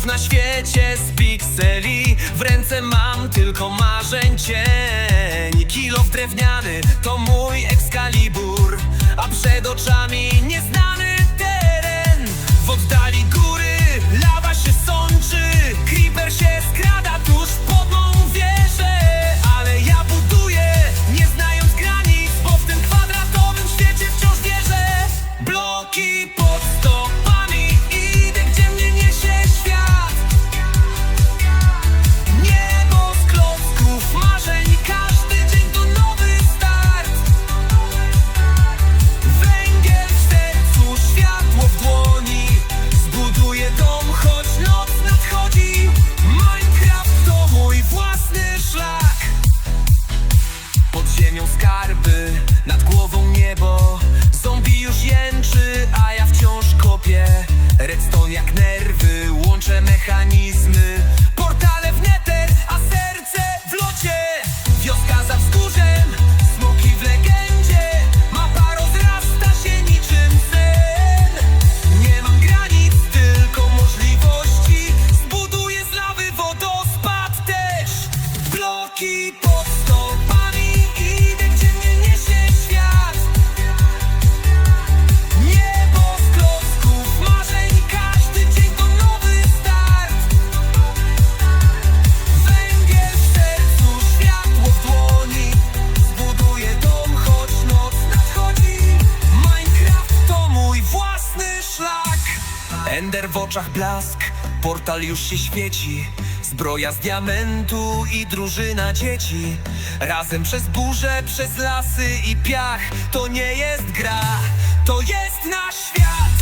filmów na świecie z pikseli. W ręce mam tylko marzeń cień. Kilow drewniany to mój Excalibur. A przed oczami skarby. Nad głową Bender w oczach blask, portal już się świeci. Zbroja z diamentu i drużyna dzieci. Razem przez burze, przez lasy i piach. To nie jest gra, to jest nasz świat.